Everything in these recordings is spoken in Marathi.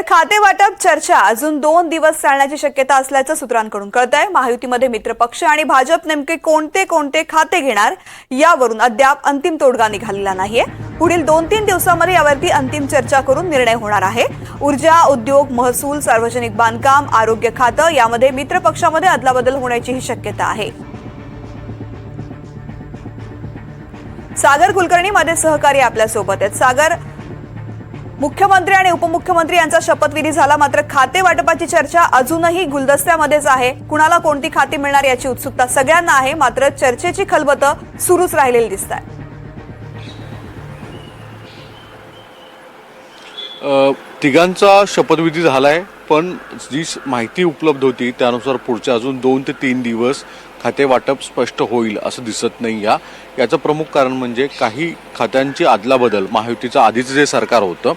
तर खाते वाटप चर्चा अजून दोन दिवस चालण्याची शक्यता असल्याचं सूत्रांकडून कळत आहे महायुतीमध्ये मित्रपक्ष आणि भाजप नेमके कोणते कोणते खाते घेणार यावरून अद्याप अंतिम तोडगा निघालेला नाहीये. पुढील दोन तीन दिवसामध्ये यावरती अंतिम चर्चा करून निर्णय होणार आहे. ऊर्जा उद्योग महसूल सार्वजनिक बांधकाम आरोग्य खातं यामध्ये मित्रपक्षामध्ये अदलाबदल होण्याचीही शक्यता आहे. सागर कुलकर्णी माझे सहकारी आपल्यासोबत आहेत. सागर मुख्यमंत्री आणि उपमुख्यमंत्री यांचा शपथविधी झाला. मात्र खाते वाटपाची चर्चा अजूनही गुलदस्त्यामध्येच आहे. कुणाला कोणती खाती मिळणार याची उत्सुकता सगळ्यांना आहे. मात्र चर्चेची खलबत सुरूच राहिलेली दिसत आहे तिघांचा शपथविधी झालाय. पण जी स- माहिती उपलब्ध होती त्यानुसार पुढच्या अजून दोन ते तीन दिवस खाते वाटप स्पष्ट होईल असं दिसत नाही या. याचं प्रमुख कारण म्हणजे काही खात्यांची अदलाबदल महायुतीचं आधीचं जे सरकार होतं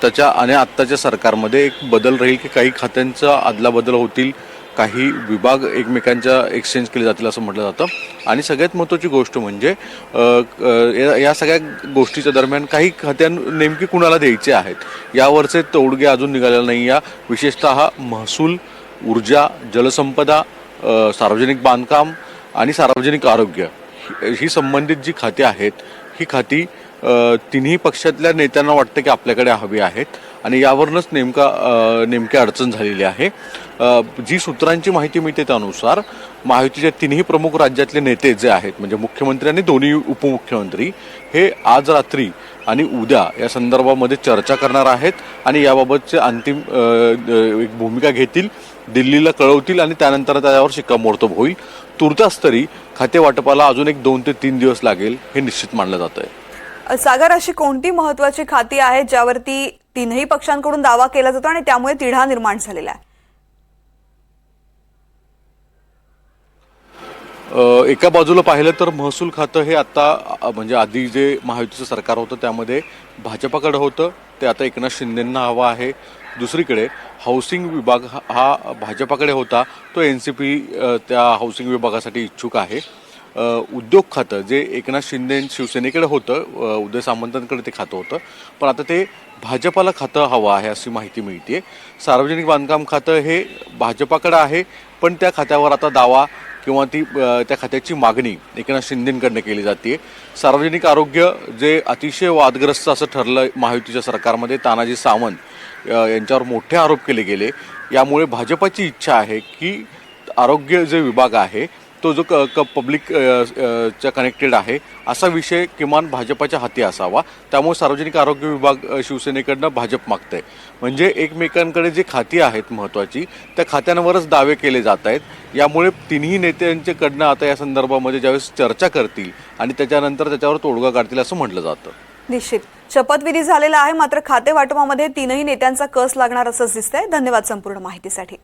त्याच्या आणि आत्ताच्या सरकारमध्ये एक बदल राहील की काही खात्यांचा अदलाबदल होतील काही विभाग एकमेकांच्या एक्सचेंज केले जातील असं म्हटलं जातं. आणि सगळ्यात महत्त्वाची गोष्ट म्हणजे या या सगळ्या गोष्टीच्या दरम्यान काही खात्यां नेमकी कुणाला द्यायचे आहेत? यावरचे तोडगे अजून निघालेले नाही. या विशेषतः महसूल ऊर्जा जलसंपदा सार्वजनिक बांधकाम आणि सार्वजनिक आरोग्य ही- संबंधित जी खाती आहेत ही खाती तिन्ही पक्षातल्या नेत्यांना वाटतं की आपल्याकडे हवी आहेत. आणि यावरूनच नेमका नेमकी अडचण झालेली आहे. जी सूत्रांची माहिती मिळते त्यानुसार महायुतीच्या तिन्ही प्रमुख राज्यातले नेते जे आहेत म्हणजे मुख्यमंत्री आणि दोन्ही उपमुख्यमंत्री हे आज रात्री आणि उद्या या संदर्भामध्ये चर्चा करणार आहेत आणि याबाबतचे अंतिम एक भूमिका घेतील दिल्लीला कळवतील आणि त्यानंतर त्याच्यावर शिक्कामोर्तब होईल. तुर्तास तरी खाते वाटपाला अजून एक दोन ते तीन दिवस लागेल हे निश्चित मानलं जात आहे सागर अशी कोणती महत्वाची खाती आहेत ज्यावरती तीनही पक्षांकडून दावा केला जातो आणि त्यामुळे तिढा निर्माण झालेला आहे? एका बाजूला पाहिलं तर महसूल खातं हे आता म्हणजे आधी जे महायुतीचं सरकार होतं त्यामध्ये भाजपाकडं होतं ते आता एकनाथ शिंदेंना हवं आहे. दुसरीकडे हाऊसिंग विभाग हा- हा भाजपाकडे होता तो एन सी पी त्या हाऊसिंग विभागासाठी इच्छुक आहे. उद्योग खातं जे एकनाथ शिंदे शिवसेनेकडे होतं उदय सामंतांकडे ते खातं होतं. पण आता ते भाजपाला खातं हवं आहे अशी माहिती मिळते सार्वजनिक बांधकाम खातं हे भाजपाकडे आहे पण त्या खात्यावर आता दावा किंवा ती त्या खात्याची मागणी एकनाथ शिंदेकडनं केली जाते सार्वजनिक आरोग्य जे अतिशय वादग्रस्त असं ठरलं महायुतीच्या सरकारमध्ये तानाजी सावंत यांच्यावर मोठे आरोप केले गेले. यामुळे भाजपाची इच्छा आहे की आरोग्य जे विभाग आहे तो जो क क पब्लिक च्या कनेक्टेड आहे असा विषय किमान भाजपाच्या हाती असावा. त्यामुळे सार्वजनिक आरोग्य विभाग शिवसेनेकडनं भाजप मागतंय. म्हणजे एकमेकांकडे जे खाती आहेत महत्त्वाची त्या खात्यांवरच दावे केले जात आहेत. यामुळे तिन्ही नेत्यांच्याकडनं आता या संदर्भामध्ये ज्यावेळेस चर्चा करतील आणि त्याच्यानंतर त्याच्यावर तोडगा काढतील असं म्हटलं जातं. निश्चित. शपथविधी झालेला आहे मात्र खाते वाटपामध्ये तीनही नेत्यांचा कस लागणार असंच दिसतंय. धन्यवाद संपूर्ण माहितीसाठी.